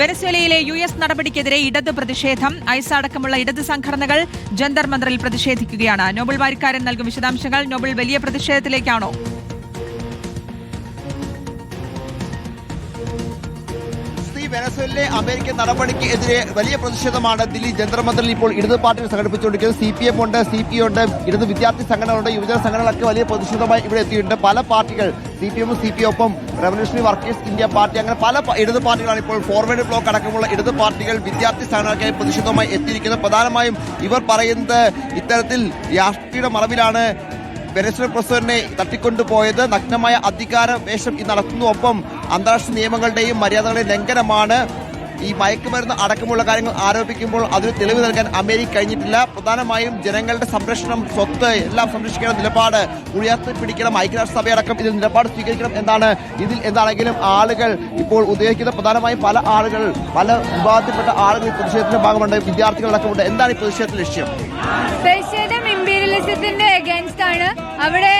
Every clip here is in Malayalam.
വെനസ്വേലയിലെ യു എസ് നടപടിക്കെതിരെ ഇടത് പ്രതിഷേധം ഐസ അടക്കമുള്ള ഇടത് സംഘടനകൾ ജന്തർ മന്ത്രിൽ പ്രതിഷേധിക്കുകയാണ്. നോബൽ വാരിക്കാരൻ നൽകും വിശദാംശങ്ങൾ. നോബൽ വലിയ പ്രതിഷേധത്തിലേക്കാണോ? വെനസ്വലിലെ അമേരിക്കൻ നടപടിക്ക് എതിരെ വലിയ പ്രതിഷേധമാണ് ദില്ലി ജന്തർ ഇപ്പോൾ ഇടത് പാർട്ടികൾ സംഘടിപ്പിച്ചുകൊണ്ടിരിക്കുന്നത്. സി പി എം ഉണ്ട് സി പി ഉണ്ട് ഇടത് വിദ്യാർത്ഥി സംഘടനകളുണ്ട് യുവജന സംഘടനകളൊക്കെ വലിയ പ്രതിഷേധമായി ഇവിടെ എത്തിയിട്ടുണ്ട്. പല പാർട്ടികൾ സി പി എമ്മും സി പി ഒപ്പം റവല്യൂഷണറി വർക്കേഴ്സ് ഇന്ത്യ പാർട്ടി അങ്ങനെ പല ഇടത് പാർട്ടികളാണ് ഇപ്പോൾ ഫോർവേഡ് ബ്ലോക്ക് അടക്കമുള്ള ഇടത് പാർട്ടികൾ വിദ്യാർത്ഥി സംഘടനകൾക്കായി പ്രതിഷേധവുമായി എത്തിയിരിക്കുന്നത്. പ്രധാനമായും ഇവർ പറയുന്നത് ഇത്തരത്തിൽ രാഷ്ട്രീയ മറവിലാണ് വെനസ്വല പ്രസിഡന്റിനെ തട്ടിക്കൊണ്ടുപോയത് നഗ്നമായ അധികാര വേഷം ഈ നടത്തുന്നു. ഒപ്പം അന്താരാഷ്ട്ര നിയമങ്ങളുടെയും മര്യാദകളുടെയും ലംഘനമാണ് ഈ മയക്കുമരുന്ന് അടക്കമുള്ള കാര്യങ്ങൾ ആരോപിക്കുമ്പോൾ അതിന് തെളിവ് നൽകാൻ അമേരിക്ക കഴിഞ്ഞിട്ടില്ല. പ്രധാനമായും ജനങ്ങളുടെ സംരക്ഷണം സ്വത്ത് എല്ലാം സംരക്ഷിക്കണം നിലപാട് ഉയർത്തിപ്പിടിക്കണം ഐക്യരാഷ്ട്രസഭയടക്കം ഇതിൽ നിലപാട് സ്വീകരിക്കണം എന്നാണ് ഇതിൽ എന്താണെങ്കിലും ആളുകൾ ഇപ്പോൾ ഉദ്ദേശിക്കുന്ന പ്രധാനമായും പല ആളുകൾ പല വിഭാഗത്തിൽപ്പെട്ട ആളുകൾ പ്രതിഷേധത്തിന്റെ ഭാഗമുണ്ട്. വിദ്യാർത്ഥികളടക്കമുണ്ട്. എന്താണ് ഈ പ്രതിഷേധത്തിന്റെ ലക്ഷ്യം? പ്രതിഷേധം ഇമ്പീരിയലിസത്തിന്റെ അഗേൻസ്റ്റ് ആണ്. അവിടെ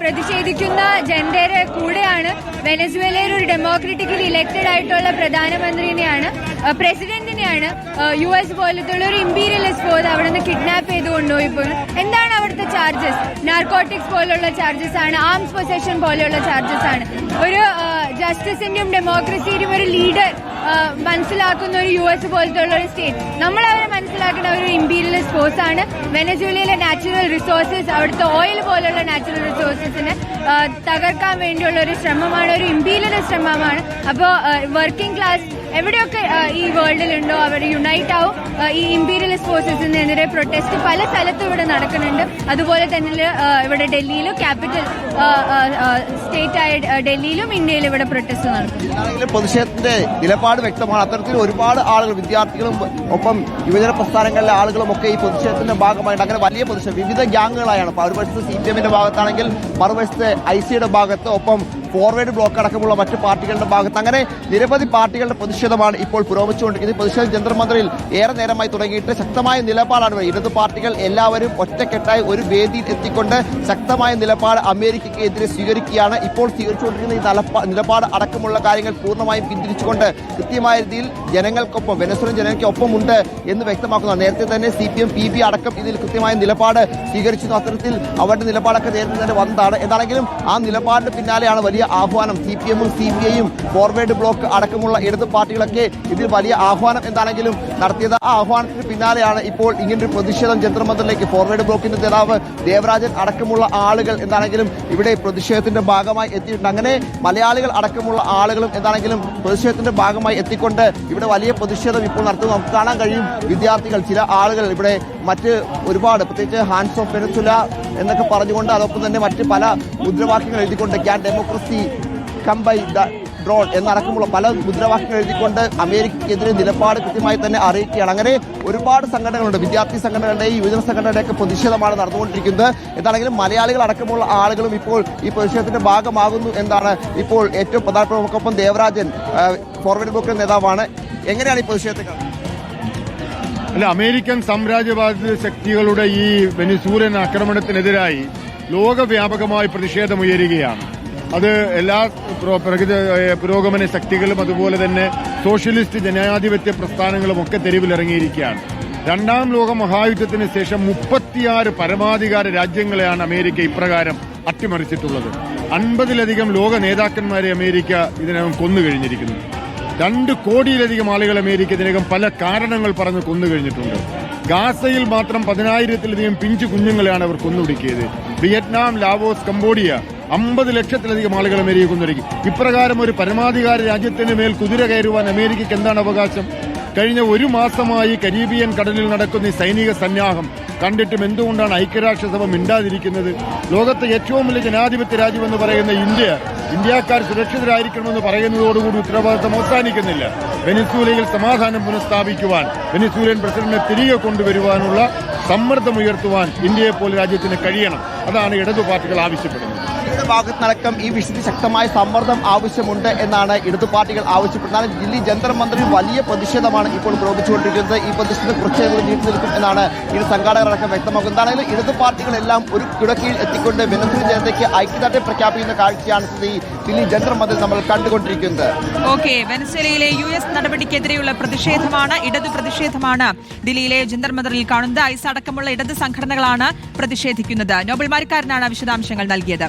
പ്രതിഷേധിക്കുന്ന ജനതയുടെ കൂടെയാണ് വെനസ്വേലയിൽ ഒരു ഡെമോക്രറ്റിക്കലി ഇലക്റ്റഡ് ആയിട്ടുള്ള പ്രധാനമന്ത്രിനെയാണ് പ്രസിഡന്റിനെയാണ് യു എസ് പോലത്തെ ഒരു ഇമ്പീരിയലിസ്റ്റ് ഫോഴ്സ് അവിടെ നിന്ന് കിഡ്നാപ്പ് ചെയ്ത് കൊണ്ടുപോയി പോയി. എന്താണ് അവിടുത്തെ ചാർജസ് നാർക്കോട്ടിക്സ് പോലെയുള്ള ചാർജസ് ആണ് ആംസ് പൊസഷൻ പോലെയുള്ള ചാർജസ് ആണ്. ഒരു ജസ്റ്റിസിന്റെയും ഡെമോക്രസിയുടെയും ഒരു ലീഡർ മനസ്സിലാക്കുന്ന ഒരു യു എസ് പോലത്തെ ഉള്ള ഒരു സ്റ്റേറ്റ് നമ്മൾ അവരെ മനസ്സിലാക്കുന്ന ഒരു ഇമ്പീരിയലിസ്റ്റ് ഫോഴ്സ് ആണ്. വെനസ്വേലയിലെ നാച്ചുറൽ റിസോഴ്സസ് അവിടുത്തെ ഓയിൽ പോലുള്ള നാച്ചുറൽ റിസോഴ്സസിനെ തകർക്കാൻ വേണ്ടിയുള്ള ഒരു ശ്രമമാണ് ഒരു ഇമ്പീരിയലിസ്റ്റ് ശ്രമമാണ്. അപ്പോൾ വർക്കിംഗ് ക്ലാസ് എവിടെയൊക്കെ ഈ വേൾഡിലുണ്ടോ അവർ യുണൈറ്റ് ആവും. ഈ ഇമ്പീരിയലിസ്റ്റ് ഫോഴ്സസിനെതിരെ പ്രൊട്ടസ്റ്റ് പല സ്ഥലത്തും ഇവിടെ നടക്കുന്നുണ്ട്. അതുപോലെ തന്നെ ഇവിടെ ഡൽഹിയിലും ക്യാപിറ്റൽ സ്റ്റേറ്റ് ആയ ആ, ഡൽഹിയിലും ഇന്ത്യയിലും ഇവിടെ പ്രൊട്ടസ്റ്റ് നടക്കും പ്രതിഷേധത്തിന്റെ നിലപാട് വ്യക്തമാണ്. അത്തരത്തിൽ ഒരുപാട് ആളുകൾ വിദ്യാർത്ഥികളും ഒപ്പം യുവജന പ്രസ്ഥാനങ്ങളിലെ ആളുകളും ഒക്കെ ഈ പ്രതിഷേധത്തിന്റെ ഭാഗമായിട്ട് അങ്ങനെ വലിയ പ്രതിഷേധം വിവിധ ഗ്യാങ്ങുകളായാണ്. ഒരു വശത്ത് സി പി എമ്മിന്റെ ഭാഗത്താണെങ്കിൽ മറുവശത്ത് ഐ സിയുടെ ഭാഗത്ത് ഒപ്പം ഫോർവേഡ് ബ്ലോക്ക് അടക്കമുള്ള മറ്റ് പാർട്ടികളുടെ ഭാഗത്ത് അങ്ങനെ നിരവധി പാർട്ടികളുടെ പ്രതിഷേധമാണ് ഇപ്പോൾ പുരോഗമിച്ചുകൊണ്ടിരിക്കുന്നത്. പ്രതിഷേധം ജന്തർമന്ത്രിൽ ഏറെ നേരമായി തുടങ്ങിയിട്ട് ശക്തമായ നിലപാടാണ്. ഇടത് പാർട്ടികൾ എല്ലാവരും ഒറ്റക്കെട്ടായി ഒരു വേദിയിൽ എത്തിക്കൊണ്ട് ശക്തമായ നിലപാട് അമേരിക്കയ്ക്ക് എതിരെ സ്വീകരിക്കുകയാണ്. ഇപ്പോൾ സ്വീകരിച്ചുകൊണ്ടിരിക്കുന്ന ഈ നിലപാട് അടക്കമുള്ള കാര്യങ്ങൾ പൂർണമായും പിന്തിരിച്ചുകൊണ്ട് കൃത്യമായ രീതിയിൽ ജനങ്ങൾക്കൊപ്പം വെനസ്വലൻ ജനങ്ങൾക്കൊപ്പം ഉണ്ട് എന്ന് വ്യക്തമാക്കുന്നു. നേരത്തെ തന്നെ C P M P B അടക്കം ഇതിൽ കൃത്യമായ നിലപാട് സ്വീകരിച്ചിരുന്നു അത്തരത്തിൽ അവരുടെ നിലപാടൊക്കെ നേരത്തെ തന്നെ വന്നതാണ്. എന്താണെങ്കിലും ആ നിലപാടിന് പിന്നാലെയാണ് വലിയ ആഹ്വാനം. സി പി എമ്മും സി പി ഐയും ഫോർവേഡ് ബ്ലോക്ക് അടക്കമുള്ള ഇടത് പാർട്ടികളൊക്കെ ഇതിൽ വലിയ ആഹ്വാനം എന്താണെങ്കിലും നടത്തിയത്. ആ ആഹ്വാനത്തിന് പിന്നാലെയാണ് ഇപ്പോൾ ഇങ്ങനൊരു പ്രതിഷേധം ജന്തർമന്ദറിലേക്ക് ഫോർവേഡ് ബ്ലോക്കിന്റെ നേതാവ് ദേവരാജൻ അടക്കമുള്ള ആളുകൾ എന്താണെങ്കിലും ഇവിടെ പ്രതിഷേധത്തിന്റെ ഭാഗമായി എത്തിയിട്ടുണ്ട്. അങ്ങനെ മലയാളികൾ അടക്കമുള്ള ആളുകളും എന്താണെങ്കിലും പ്രതിഷേധത്തിന്റെ ഭാഗമായി എത്തിക്കൊണ്ട് ഇവിടെ വലിയ പ്രതിഷേധം ഇപ്പോൾ നടത്തുന്നു നമുക്ക് കാണാൻ കഴിയും. വിദ്യാർത്ഥികൾ ചില ആളുകൾ ഇവിടെ മറ്റ് ഒരുപാട് പ്രത്യേകിച്ച് ഹാൻഡ്സ് ഓഫ് വെനസുല എന്നൊക്കെ പറഞ്ഞുകൊണ്ട് അതോടൊപ്പം തന്നെ മറ്റ് പല മുദ്രാവാക്യങ്ങൾ എഴുതിക്കൊണ്ട് can democracy come by the drone എന്നടക്കമുള്ള പല മുദ്രാവാക്യങ്ങൾ എഴുതിക്കൊണ്ട് അമേരിക്കയ്ക്കെതിരെ നിലപാട് കൃത്യമായി തന്നെ അറിയിക്കുകയാണ്. അങ്ങനെ ഒരുപാട് സംഘടനകളുണ്ട്. വിദ്യാർത്ഥി സംഘടനകളുടെയും യുവജന സംഘടനയുടെയൊക്കെ പ്രതിഷേധമാണ് നടന്നുകൊണ്ടിരിക്കുന്നത്. എന്താണെങ്കിലും മലയാളികൾ അടക്കമുള്ള ആളുകളും ഇപ്പോൾ ഈ പ്രതിഷേധത്തിന്റെ ഭാഗമാകുന്നു എന്നാണ് ഇപ്പോൾ ഏറ്റവും പ്രധാനപ്പെട്ട നമുക്കൊപ്പം ദേവരാജൻ ഫോർവേഡ് ബ്ലോക്കിന്റെ നേതാവാണ്. എങ്ങനെയാണ് ഈ പ്രതിഷേധത്തെ? അല്ല അമേരിക്കൻ സാമ്രാജ്യവാദ ശക്തികളുടെ ഈ വെനിസൂരൻ ആക്രമണത്തിനെതിരായി ലോകവ്യാപകമായി പ്രതിഷേധമുയരുകയാണ്. അത് എല്ലാ പുരോഗമന ശക്തികളും അതുപോലെ തന്നെ സോഷ്യലിസ്റ്റ് ജനാധിപത്യ പ്രസ്ഥാനങ്ങളും ഒക്കെ തെരുവിലിറങ്ങിയിരിക്കുകയാണ്. രണ്ടാം ലോക മഹായുദ്ധത്തിന് ശേഷം മുപ്പത്തിയാറ് പരമാധികാര രാജ്യങ്ങളെയാണ് അമേരിക്ക ഇപ്രകാരം അട്ടിമറിച്ചിട്ടുള്ളത്. അൻപതിലധികം ലോക നേതാക്കന്മാരെ അമേരിക്ക ഇതിനകം കൊന്നു കഴിഞ്ഞിരിക്കുന്നു രണ്ട് കോടിയിലധികം ആളുകൾ അമേരിക്ക ഇതിനകം പല കാരണങ്ങൾ പറഞ്ഞ് കൊന്നു കഴിഞ്ഞിട്ടുണ്ട്. ഗാസയിൽ മാത്രം പതിനായിരത്തിലധികം പിഞ്ചു കുഞ്ഞുങ്ങളെയാണ് അവർ കൊന്നൊടുക്കിയത് വിയറ്റ്നാം ലാവോസ് കംബോഡിയ അമ്പത് ലക്ഷത്തിലധികം ആളുകൾ അമേരിക്ക കൊന്നൊടുക്കി. ഇപ്രകാരം ഒരു പരമാധികാര രാജ്യത്തിന് മേൽ കുതിര കയറുവാൻ അമേരിക്കയ്ക്ക് എന്താണ് അവകാശം? കഴിഞ്ഞ ഒരു മാസമായി കരീബിയൻ കടലിൽ നടക്കുന്ന ഈ സൈനിക സന്നാഹം കണ്ടിട്ടും എന്തുകൊണ്ടാണ് ഐക്യരാഷ്ട്രസഭ മിണ്ടാതിരിക്കുന്നത്? ലോകത്തെ ഏറ്റവും വലിയ ജനാധിപത്യ രാജ്യമെന്ന് പറയുന്ന ഇന്ത്യ ഇന്ത്യക്കാർ സുരക്ഷിതരായിരിക്കണമെന്ന് പറയുന്നതോടുകൂടി ഉത്തരവാദിത്തം അവസാനിക്കുന്നില്ല. വെനിസൂലയിൽ സമാധാനം പുനഃസ്ഥാപിക്കുവാൻ വെനിസൂലിയൻ പ്രസിഡന്റിനെ തിരികെ കൊണ്ടുവരുവാനുള്ള സമ്മർദ്ദമുയർത്തുവാൻ ഇന്ത്യയെപ്പോലെ രാജ്യത്തിന് കഴിയണം. അതാണ് ഇടതു പാർട്ടികൾ ആവശ്യപ്പെടുന്നത്. ഇവിടെ ഭാഗത്തിനടക്കം ഈ വിഷയത്തിൽ ശക്തമായ സമ്മർദ്ദം ആവശ്യമുണ്ട് എന്നാണ് ഇടതു പാർട്ടികൾ ദില്ലി ജന്തർ വലിയ പ്രതിഷേധമാണ് ഇപ്പോൾ പ്രവർത്തിച്ചുകൊണ്ടിരിക്കുന്നത് ഈ പ്രതിഷേധം കുറച്ചേ നീട്ടി നിൽക്കും എന്നാണ് ഇത് സംഘാടകരടക്കം വ്യക്തമാക്കുന്നത്. എന്താണെങ്കിലും ഇടതു പാർട്ടികളെല്ലാം ഒരു കിടക്കിയിൽ എത്തിക്കൊണ്ട് വെനസ്വല ജനതയ്ക്ക് ഐക്യദാർഢ്യം പ്രഖ്യാപിക്കുന്ന കാഴ്ചയാണ് ഈ ദില്ലി ജന്തർ നമ്മൾ കണ്ടുകൊണ്ടിരിക്കുന്നത്. ഓക്കെ വെനസേലയിലെ യു എസ് നടപടിക്കെതിരെയുള്ള പ്രതിഷേധമാണ് ഇടതു പ്രതിഷേധമാണ് ദില്ലിയിലെ ജന്തർ കാണുന്നത്. ഐസ് അടക്കമുള്ള ഇടത് സംഘടനകളാണ് പ്രതിഷേധിക്കുന്നത്. നോബൽ മാരിക്കാരനാണ് വിശദാംശങ്ങൾ നൽകിയത്.